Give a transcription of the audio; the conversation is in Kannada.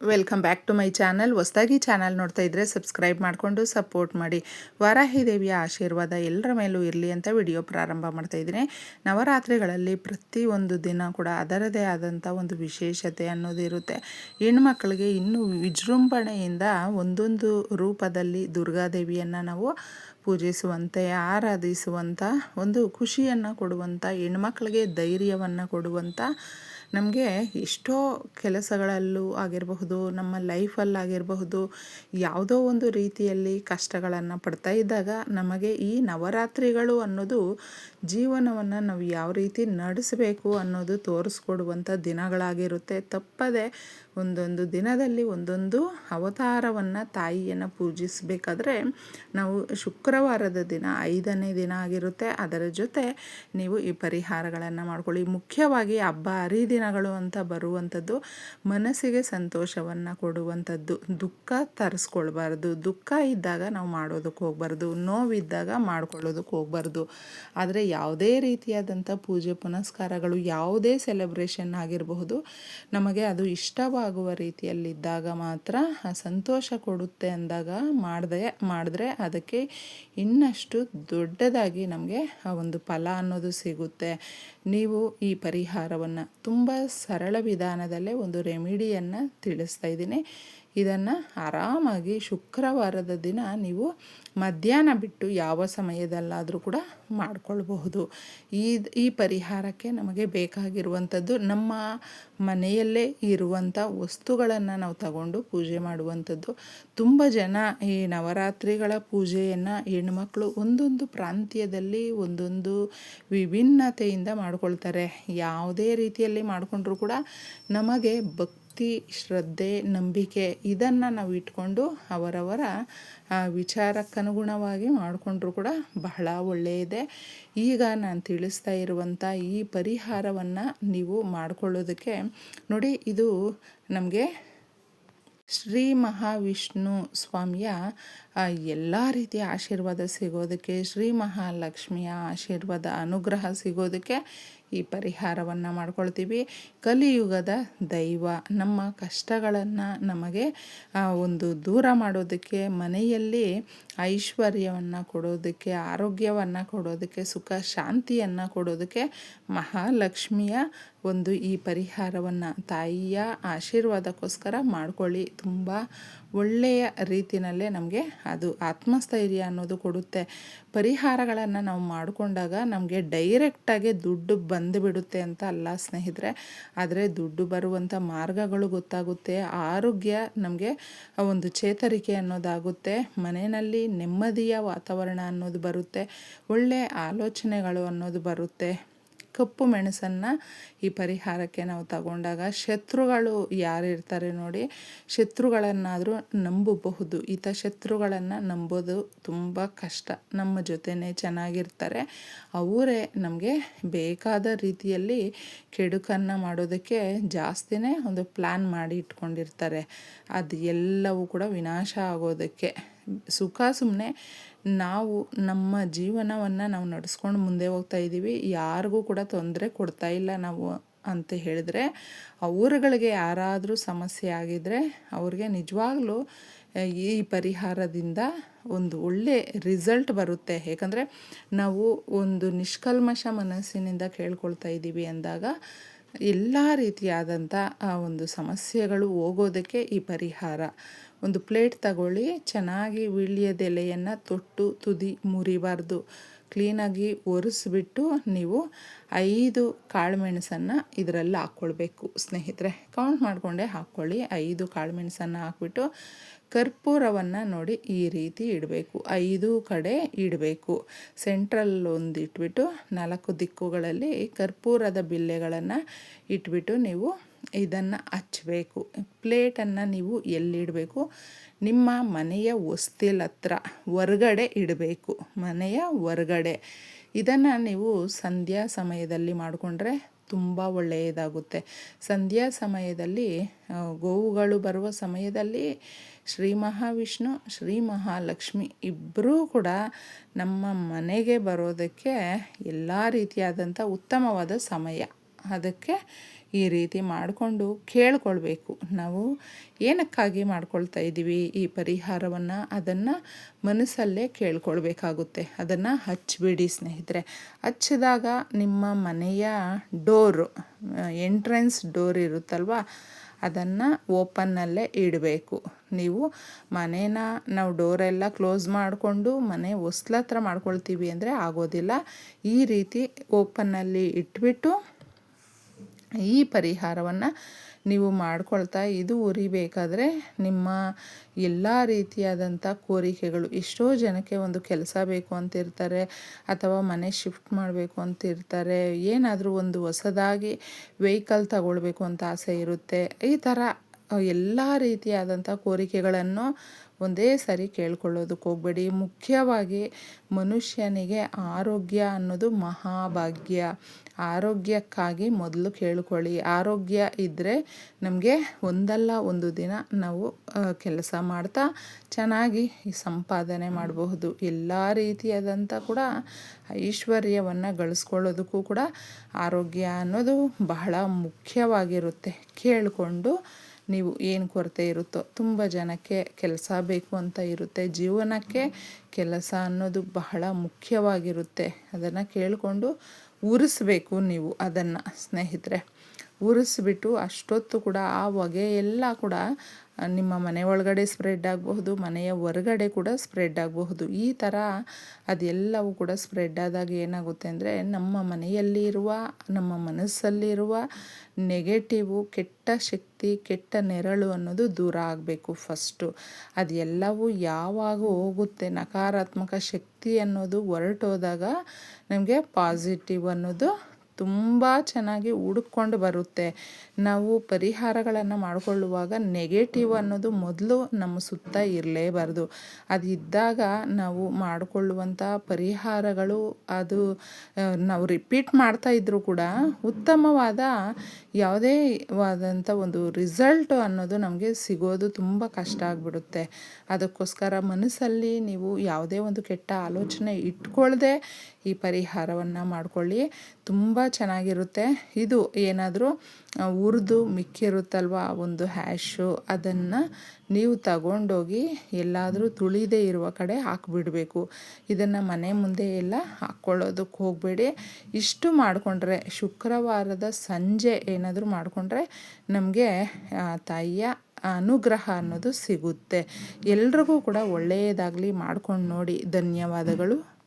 Welcome back to my channel. ಹೊಸದಾಗಿ ಚಾನಲ್ ನೋಡ್ತಾ ಇದ್ದರೆ ಸಬ್ಸ್ಕ್ರೈಬ್ ಮಾಡಿಕೊಂಡು ಸಪೋರ್ಟ್ ಮಾಡಿ. ವಾರಾಹಿ ದೇವಿಯ ಆಶೀರ್ವಾದ ಎಲ್ಲರ ಮೇಲೂ ಇರಲಿ ಅಂತ ವಿಡಿಯೋ ಪ್ರಾರಂಭ ಮಾಡ್ತಾ ಇದ್ದೀನಿ. ನವರಾತ್ರಿಗಳಲ್ಲಿ ಪ್ರತಿಯೊಂದು ದಿನ ಕೂಡ ಅದರದೇ ಆದಂಥ ಒಂದು ವಿಶೇಷತೆ ಅನ್ನೋದಿರುತ್ತೆ ಹೆಣ್ಮಕ್ಳಿಗೆ ಇನ್ನೂ ವಿಜೃಂಭಣೆಯಿಂದ ಒಂದೊಂದು ರೂಪದಲ್ಲಿ ದುರ್ಗಾದೇವಿಯನ್ನು ನಾವು ಪೂಜಿಸುವಂತೆ ಆರಾಧಿಸುವಂಥ ಒಂದು ಖುಷಿಯನ್ನು ಕೊಡುವಂಥ ಹೆಣ್ಮಕ್ಳಿಗೆ ಧೈರ್ಯವನ್ನು ಕೊಡುವಂಥ ನಮಗೆ ಎಷ್ಟೋ ಕೆಲಸಗಳಲ್ಲೂ ಆಗಿರಬಹುದು, ನಮ್ಮ ಲೈಫಲ್ಲಾಗಿರಬಹುದು ಯಾವುದೋ ಒಂದು ರೀತಿಯಲ್ಲಿ ಕಷ್ಟಗಳನ್ನು ಪಡ್ತಾ ಇದ್ದಾಗ ನಮಗೆ ಈ ನವರಾತ್ರಿಗಳು ಅನ್ನೋದು ಜೀವನವನ್ನು ನಾವು ಯಾವ ರೀತಿ ನಡೆಸಬೇಕು ಅನ್ನೋದು ತೋರಿಸ್ಕೊಡುವಂಥ ದಿನಗಳಾಗಿರುತ್ತೆ. ತಪ್ಪದೆ ಒಂದೊಂದು ದಿನದಲ್ಲಿ ಒಂದೊಂದು ಅವತಾರವನ್ನು ತಾಯಿಯನ್ನು ಪೂಜಿಸಬೇಕಾದ್ರೆ ನಾವು ಶುಕ್ರವಾರದ ದಿನ ಐದನೇ ದಿನ ಆಗಿರುತ್ತೆ. ಅದರ ಜೊತೆ ನೀವು ಈ ಪರಿಹಾರಗಳನ್ನು ಮಾಡ್ಕೊಳ್ಳಿ. ಮುಖ್ಯವಾಗಿ ಹಬ್ಬ ಹರಿದಿನಗಳು ಅಂತ ಬರುವಂಥದ್ದು ಮನಸ್ಸಿಗೆ ಸಂತೋಷವನ್ನು ಕೊಡುವಂಥದ್ದು. ದುಃಖ ತರಿಸ್ಕೊಳ್ಬಾರ್ದು. ದುಃಖ ಇದ್ದಾಗ ನಾವು ಮಾಡೋದಕ್ಕೆ ಹೋಗ್ಬಾರ್ದು. ನೋವಿದ್ದಾಗ ಮಾಡ್ಕೊಳ್ಳೋದಕ್ಕೆ ಹೋಗ್ಬಾರ್ದು. ಆದರೆ ಯಾವುದೇ ರೀತಿಯಾದಂಥ ಪೂಜೆ ಪುನಸ್ಕಾರಗಳು ಯಾವುದೇ ಸೆಲೆಬ್ರೇಷನ್ ಆಗಿರಬಹುದು, ನಮಗೆ ಅದು ಇಷ್ಟವಾಗುವ ರೀತಿಯಲ್ಲಿದ್ದಾಗ ಮಾತ್ರ ಆ ಸಂತೋಷ ಕೊಡುತ್ತೆ ಅಂದಾಗ ಮಾಡದೆ, ಮಾಡಿದ್ರೆ ಅದಕ್ಕೆ ಇನ್ನಷ್ಟು ದೊಡ್ಡದಾಗಿ ನಮಗೆ ಆ ಒಂದು ಫಲ ಅನ್ನೋದು ಸಿಗುತ್ತೆ. ನೀವು ಈ ಪರಿಹಾರವನ್ನು ತುಂಬ ಸರಳ ವಿಧಾನದಲ್ಲೇ ಒಂದು ರೆಮಿಡಿಯನ್ನು ತಿಳಿಸ್ತಾ ಇದ್ದೀನಿ. ಇದನ್ನು ಆರಾಮಾಗಿ ಶುಕ್ರವಾರದ ದಿನ ನೀವು ಮಧ್ಯಾಹ್ನ ಬಿಟ್ಟು ಯಾವ ಸಮಯದಲ್ಲಾದರೂ ಕೂಡ ಮಾಡಿಕೊಳ್ಬಹುದು. ಈ ಈ ಪರಿಹಾರಕ್ಕೆ ನಮಗೆ ಬೇಕಾಗಿರುವಂಥದ್ದು ನಮ್ಮ ಮನೆಯಲ್ಲೇ ಇರುವಂಥ ವಸ್ತುಗಳನ್ನು ನಾವು ತಗೊಂಡು ಪೂಜೆ ಮಾಡುವಂಥದ್ದು. ತುಂಬ ಜನ ಈ ನವರಾತ್ರಿಗಳ ಪೂಜೆಯನ್ನು ಹೆಣ್ಮಕ್ಳು ಒಂದೊಂದು ಪ್ರಾಂತ್ಯದಲ್ಲಿ ಒಂದೊಂದು ವಿಭಿನ್ನತೆಯಿಂದ ಮಾಡ್ಕೊಳ್ತಾರೆ. ಯಾವುದೇ ರೀತಿಯಲ್ಲಿ ಮಾಡಿಕೊಂಡ್ರೂ ಕೂಡ ನಮಗೆ ಭಕ್ತಿ, ಶ್ರದ್ಧೆ, ನಂಬಿಕೆ ಇದನ್ನು ನಾವು ಇಟ್ಕೊಂಡು ಅವರವರ ವಿಚಾರಕ್ಕನುಗುಣವಾಗಿ ಮಾಡಿಕೊಂಡ್ರೂ ಕೂಡ ಬಹಳ ಒಳ್ಳೆಯದೆ. ಈಗ ನಾನು ತಿಳಿಸ್ತಾ ಇರುವಂಥ ಈ ಪರಿಹಾರವನ್ನು ನೀವು ಮಾಡಿಕೊಳ್ಳೋದಕ್ಕೆ ನೋಡಿ, ಇದು ನಮಗೆ ಶ್ರೀ ಮಹಾವಿಷ್ಣು ಸ್ವಾಮಿಯ ಎಲ್ಲ ರೀತಿಯ ಆಶೀರ್ವಾದ ಸಿಗೋದಕ್ಕೆ, ಶ್ರೀ ಮಹಾಲಕ್ಷ್ಮಿಯ ಆಶೀರ್ವಾದ ಅನುಗ್ರಹ ಸಿಗೋದಕ್ಕೆ ಈ ಪರಿಹಾರವನ್ನು ಮಾಡ್ಕೊಳ್ತೀವಿ. ಕಲಿಯುಗದ ದೈವ, ನಮ್ಮ ಕಷ್ಟಗಳನ್ನು ನಮಗೆ ಒಂದು ದೂರ ಮಾಡೋದಕ್ಕೆ, ಮನೆಯಲ್ಲಿ ಐಶ್ವರ್ಯವನ್ನು ಕೊಡೋದಕ್ಕೆ, ಆರೋಗ್ಯವನ್ನು ಕೊಡೋದಕ್ಕೆ, ಸುಖ ಶಾಂತಿಯನ್ನು ಕೊಡೋದಕ್ಕೆ ಮಹಾಲಕ್ಷ್ಮಿಯ ಒಂದು ಈ ಪರಿಹಾರವನ್ನು ತಾಯಿಯ ಆಶೀರ್ವಾದಕ್ಕೋಸ್ಕರ ಮಾಡ್ಕೊಳ್ಳಿ. ತುಂಬ ಒಳ್ಳೆಯ ರೀತಿಯಲ್ಲೇ ನಮಗೆ ಅದು ಆತ್ಮಸ್ಥೈರ್ಯ ಅನ್ನೋದು ಕೊಡುತ್ತೆ. ಪರಿಹಾರಗಳನ್ನು ನಾವು ಮಾಡಿಕೊಂಡಾಗ ನಮಗೆ ಡೈರೆಕ್ಟಾಗಿ ದುಡ್ಡು ಬಂದುಬಿಡುತ್ತೆ ಅಂತ ಅಲ್ಲ ಸ್ನೇಹಿತರೆ. ಆದರೆ ದುಡ್ಡು ಬರುವಂಥ ಮಾರ್ಗಗಳು ಗೊತ್ತಾಗುತ್ತೆ. ಆರೋಗ್ಯ ನಮಗೆ ಒಂದು ಚೇತರಿಕೆ ಅನ್ನೋದಾಗುತ್ತೆ. ಮನೆಯಲ್ಲಿ ನೆಮ್ಮದಿಯ ವಾತಾವರಣ ಅನ್ನೋದು ಬರುತ್ತೆ. ಒಳ್ಳೆಯ ಆಲೋಚನೆಗಳು ಅನ್ನೋದು ಬರುತ್ತೆ. ಕಪ್ಪು ಮೆಣಸನ್ನು ಈ ಪರಿಹಾರಕ್ಕೆ ನಾವು ತಗೊಂಡಾಗ ಶತ್ರುಗಳು ಯಾರಿರ್ತಾರೆ ನೋಡಿ, ಶತ್ರುಗಳನ್ನಾದರೂ ನಂಬಬಹುದು. ಈತ ಶತ್ರುಗಳನ್ನು ನಂಬೋದು ತುಂಬ ಕಷ್ಟ. ನಮ್ಮ ಜೊತೆನೇ ಚೆನ್ನಾಗಿರ್ತಾರೆ. ಅವರೇ ನಮಗೆ ಬೇಕಾದ ರೀತಿಯಲ್ಲಿ ಕೆಡುಕನ್ನು ಮಾಡೋದಕ್ಕೆ ಜಾಸ್ತಿನೇ ಒಂದು ಪ್ಲ್ಯಾನ್ ಮಾಡಿ ಇಟ್ಕೊಂಡಿರ್ತಾರೆ. ಅದು ಎಲ್ಲವೂ ಕೂಡ ವಿನಾಶ ಆಗೋದಕ್ಕೆ. ಸುಖ ಸುಮ್ಮನೆ ನಾವು ನಮ್ಮ ಜೀವನವನ್ನು ನಾವು ನಡೆಸ್ಕೊಂಡು ಮುಂದೆ ಹೋಗ್ತಾ ಇದ್ದೀವಿ. ಯಾರಿಗೂ ಕೂಡ ತೊಂದರೆ ಕೊಡ್ತಾ ಇಲ್ಲ ನಾವು ಅಂತ ಹೇಳಿದ್ರೆ ಅವರುಗಳಿಗೆ ಯಾರಾದರೂ ಸಮಸ್ಯೆ ಆಗಿದ್ದರೆ ಅವ್ರಿಗೆ ನಿಜವಾಗ್ಲೂ ಈ ಪರಿಹಾರದಿಂದ ಒಂದು ಒಳ್ಳೆ ರಿಸಲ್ಟ್ ಬರುತ್ತೆ. ಏಕೆಂದರೆ ನಾವು ಒಂದು ನಿಷ್ಕಲ್ಮಶ ಮನಸ್ಸಿನಿಂದ ಕೇಳ್ಕೊಳ್ತಾ ಇದ್ದೀವಿ ಅಂದಾಗ, ಎಲ್ಲ ರೀತಿಯಾದಂಥ ಆ ಒಂದು ಸಮಸ್ಯೆಗಳು ಹೋಗೋದಕ್ಕೆ ಈ ಪರಿಹಾರ. ಒಂದು ಪ್ಲೇಟ್ ತಗೊಳ್ಳಿ. ಚೆನ್ನಾಗಿ ಎಲೆಯನ್ನು ತೊಟ್ಟು, ತುದಿ, ಮುರಿಬಾರ್ದು. ಕ್ಲೀನಾಗಿ ಒರೆಸ್ಬಿಟ್ಟು ನೀವು ಐದು ಕಾಳುಮೆಣಸನ್ನು ಇದರಲ್ಲಿ ಹಾಕ್ಕೊಳ್ಬೇಕು. ಸ್ನೇಹಿತರೆ ಕೌಂಟ್ ಮಾಡಿಕೊಂಡೇ ಹಾಕ್ಕೊಳ್ಳಿ. ಐದು ಕಾಳುಮೆಣಸನ್ನು ಹಾಕ್ಬಿಟ್ಟು ಕರ್ಪೂರವನ್ನು ನೋಡಿ ಈ ರೀತಿ ಇಡಬೇಕು. ಐದು ಕಡೆ ಇಡಬೇಕು. ಸೆಂಟ್ರಲ್ ಒಂದು ಇಟ್ಬಿಟ್ಟು ನಾಲ್ಕು ದಿಕ್ಕುಗಳಲ್ಲಿ ಕರ್ಪೂರದ ಬಿಲ್ಲೆಗಳನ್ನು ಇಟ್ಬಿಟ್ಟು ನೀವು ಇದನ್ನು ಹಚ್ಚಬೇಕು ಪ್ಲೇಟನ್ನು ನೀವು ಎಲ್ಲಿಡಬೇಕು? ನಿಮ್ಮ ಮನೆಯ ಹೊಸ್ತಿಲ್ ಹತ್ರ ಹೊರ್ಗಡೆ ಇಡಬೇಕು. ಮನೆಯ ಹೊರ್ಗಡೆ. ಇದನ್ನು ನೀವು ಸಂಧ್ಯಾ ಸಮಯದಲ್ಲಿ ಮಾಡಿಕೊಂಡ್ರೆ ತುಂಬ ಒಳ್ಳೆಯದಾಗುತ್ತೆ. ಸಂಧ್ಯಾ ಸಮಯದಲ್ಲಿ ಗೋವುಗಳು ಬರುವ ಸಮಯದಲ್ಲಿ ಶ್ರೀ ಮಹಾವಿಷ್ಣು, ಶ್ರೀ ಮಹಾಲಕ್ಷ್ಮಿ ಇಬ್ಬರೂ ಕೂಡ ನಮ್ಮ ಮನೆಗೆ ಬರೋದಕ್ಕೆ ಎಲ್ಲ ರೀತಿಯಾದಂಥ ಉತ್ತಮವಾದ ಸಮಯ. ಅದಕ್ಕೆ ಈ ರೀತಿ ಮಾಡಿಕೊಂಡು ಕೇಳ್ಕೊಳ್ಬೇಕು. ನಾವು ಏನಕ್ಕಾಗಿ ಮಾಡ್ಕೊಳ್ತಾ ಇದ್ದೀವಿ ಈ ಪರಿಹಾರವನ್ನು ಅದನ್ನು ಮನಸ್ಸಲ್ಲೇ ಕೇಳ್ಕೊಳ್ಬೇಕಾಗುತ್ತೆ. ಅದನ್ನು ಹಚ್ಚಿಬಿಡಿ ಸ್ನೇಹಿತರೆ. ಹಚ್ಚಿದಾಗ ನಿಮ್ಮ ಮನೆಯ ಡೋರು, ಎಂಟ್ರೆನ್ಸ್ ಡೋರ್ ಇರುತ್ತಲ್ವ, ಅದನ್ನು ಓಪನ್ನಲ್ಲೇ ಇಡಬೇಕು. ನೀವು ಮನೇನ ನಾವು ಡೋರೆಲ್ಲ ಕ್ಲೋಸ್ ಮಾಡಿಕೊಂಡು ಮನೆ ಹೊಸ್ಲ ಹತ್ರ ಮಾಡ್ಕೊಳ್ತೀವಿ ಅಂದರೆ ಆಗೋದಿಲ್ಲ. ಈ ರೀತಿ ಓಪನ್ನಲ್ಲಿ ಇಟ್ಬಿಟ್ಟು ಈ ಪರಿಹಾರವನ್ನು ನೀವು ಮಾಡ್ಕೊಳ್ತಾ ಇದು ಉರಿಬೇಕಾದ್ರೆ ನಿಮ್ಮ ಎಲ್ಲ ರೀತಿಯಾದಂಥ ಕೋರಿಕೆಗಳು. ಎಷ್ಟೋ ಜನಕ್ಕೆ ಒಂದು ಕೆಲಸ ಬೇಕು ಅಂತಿರ್ತಾರೆ, ಅಥವಾ ಮನೆ ಶಿಫ್ಟ್ ಮಾಡಬೇಕು ಅಂತಿರ್ತಾರೆ, ಏನಾದರೂ ಒಂದು ಹೊಸದಾಗಿ ವೆಹಿಕಲ್ ತಗೊಳ್ಬೇಕು ಅಂತ ಆಸೆ ಇರುತ್ತೆ. ಈ ಥರ ಎಲ್ಲ ರೀತಿಯಾದಂಥ ಕೋರಿಕೆಗಳನ್ನು ಒಂದೇ ಸರಿ ಕೇಳ್ಕೊಳ್ಳೋದಕ್ಕೆ ಹೋಗಬೇಡಿ. ಮುಖ್ಯವಾಗಿ ಮನುಷ್ಯನಿಗೆ ಆರೋಗ್ಯ ಅನ್ನೋದು ಮಹಾಭಾಗ್ಯ. ಆರೋಗ್ಯಕ್ಕಾಗಿ ಮೊದಲು ಕೇಳ್ಕೊಳ್ಳಿ. ಆರೋಗ್ಯ ಇದ್ದರೆ ನಮಗೆ ಒಂದಲ್ಲ ಒಂದು ದಿನ ನಾವು ಕೆಲಸ ಮಾಡ್ತಾ ಚೆನ್ನಾಗಿ ಸಂಪಾದನೆ ಮಾಡಬಹುದು. ಎಲ್ಲ ರೀತಿಯಾದಂಥ ಕೂಡ ಐಶ್ವರ್ಯವನ್ನು ಗಳಿಸ್ಕೊಳ್ಳೋದಕ್ಕೂ ಕೂಡ ಆರೋಗ್ಯ ಅನ್ನೋದು ಬಹಳ ಮುಖ್ಯವಾಗಿರುತ್ತೆ. ಕೇಳಿಕೊಂಡು ನೀವು ಏನು ಕೊರತೆ ಇರುತ್ತೋ ತುಂಬ ಜನಕ್ಕೆ ಕೆಲಸ ಬೇಕು ಅಂತ ಇರುತ್ತೆ. ಜೀವನಕ್ಕೆ ಕೆಲಸ ಅನ್ನೋದು ಬಹಳ ಮುಖ್ಯವಾಗಿರುತ್ತೆ. ಅದನ್ನು ಕೇಳಿಕೊಂಡು ಉರಿಸ್ಬೇಕು ನೀವು ಅದನ್ನು, ಸ್ನೇಹಿತರೆ. ಉರಿಸ್ಬಿಟ್ಟು ಅಷ್ಟೊತ್ತು ಕೂಡ ಆ ಹೊಗೆ ಎಲ್ಲ ಕೂಡ ನಿಮ್ಮ ಮನೆ ಒಳಗಡೆ ಸ್ಪ್ರೆಡ್ ಆಗಬಹುದು, ಮನೆಯ ಹೊರಗಡೆ ಕೂಡ ಸ್ಪ್ರೆಡ್ ಆಗಬಹುದು. ಈ ಥರ ಅದೆಲ್ಲವೂ ಕೂಡ ಸ್ಪ್ರೆಡ್ ಆದಾಗ ಏನಾಗುತ್ತೆ ಅಂದರೆ ನಮ್ಮ ಮನೆಯಲ್ಲಿರುವ, ನಮ್ಮ ಮನಸ್ಸಲ್ಲಿರುವ ನೆಗೆಟಿವು ಕೆಟ್ಟ ಶಕ್ತಿ, ಕೆಟ್ಟ ನೆರಳು ಅನ್ನೋದು ದೂರ ಆಗಬೇಕು ಫಸ್ಟು ಅದೆಲ್ಲವೂ ಯಾವಾಗ ಹೋಗುತ್ತೆ, ನಕಾರಾತ್ಮಕ ಶಕ್ತಿ ಅನ್ನೋದು ಹೊರಟೋದಾಗ ನಮಗೆ ಪಾಸಿಟಿವ್ ಅನ್ನೋದು ತುಂಬ ಚೆನ್ನಾಗಿ ಹುಡುಕೊಂಡು ಬರುತ್ತೆ. ನಾವು ಪರಿಹಾರಗಳನ್ನು ಮಾಡಿಕೊಳ್ಳುವಾಗ ನೆಗೆಟಿವ್ ಅನ್ನೋದು ಮೊದಲು ನಮ್ಮ ಸುತ್ತ ಇರಲೇಬಾರ್ದು. ಅದು ಇದ್ದಾಗ ನಾವು ಮಾಡಿಕೊಳ್ಳುವಂಥ ಪರಿಹಾರಗಳು ಅದು ನಾವು ರಿಪೀಟ್ ಮಾಡ್ತಾ ಇದ್ದರೂ ಕೂಡ ಉತ್ತಮವಾದ ಯಾವುದೇ ವಾದಂಥ ಒಂದು ರಿಸಲ್ಟ್ ಅನ್ನೋದು ನಮಗೆ ಸಿಗೋದು ತುಂಬ ಕಷ್ಟ ಆಗಿಬಿಡುತ್ತೆ. ಅದಕ್ಕೋಸ್ಕರ ಮನಸ್ಸಲ್ಲಿ ನೀವು ಯಾವುದೇ ಒಂದು ಕೆಟ್ಟ ಆಲೋಚನೆ ಇಟ್ಕೊಳ್ಳದೆ ಈ ಪರಿಹಾರವನ್ನು ಮಾಡಿಕೊಳ್ಳಿ. ತುಂಬ ಚೆನ್ನಾಗಿರುತ್ತೆ. ಇದು ಏನಾದರೂ ಹುರಿದು ಮಿಕ್ಕಿರುತ್ತಲ್ವ, ಒಂದು ಹ್ಯಾಶು, ಅದನ್ನು ನೀವು ತಗೊಂಡೋಗಿ ಎಲ್ಲಾದರೂ ತುಳಿದೇ ಇರುವ ಕಡೆ ಹಾಕಿಬಿಡಬೇಕು. ಇದನ್ನು ಮನೆ ಮುಂದೆ ಎಲ್ಲ ಹಾಕ್ಕೊಳ್ಳೋದಕ್ಕೆ ಹೋಗಬೇಡಿ. ಇಷ್ಟು ಮಾಡಿಕೊಂಡ್ರೆ, ಶುಕ್ರವಾರದ ಸಂಜೆ ಏನಾದರೂ ಮಾಡಿಕೊಂಡ್ರೆ ನಮಗೆ ತಾಯಿಯ ಅನುಗ್ರಹ ಅನ್ನೋದು ಸಿಗುತ್ತೆ. ಎಲ್ರಿಗೂ ಕೂಡ ಒಳ್ಳೆಯದಾಗಲಿ ಮಾಡ್ಕೊಂಡು ನೋಡಿ. ಧನ್ಯವಾದಗಳು.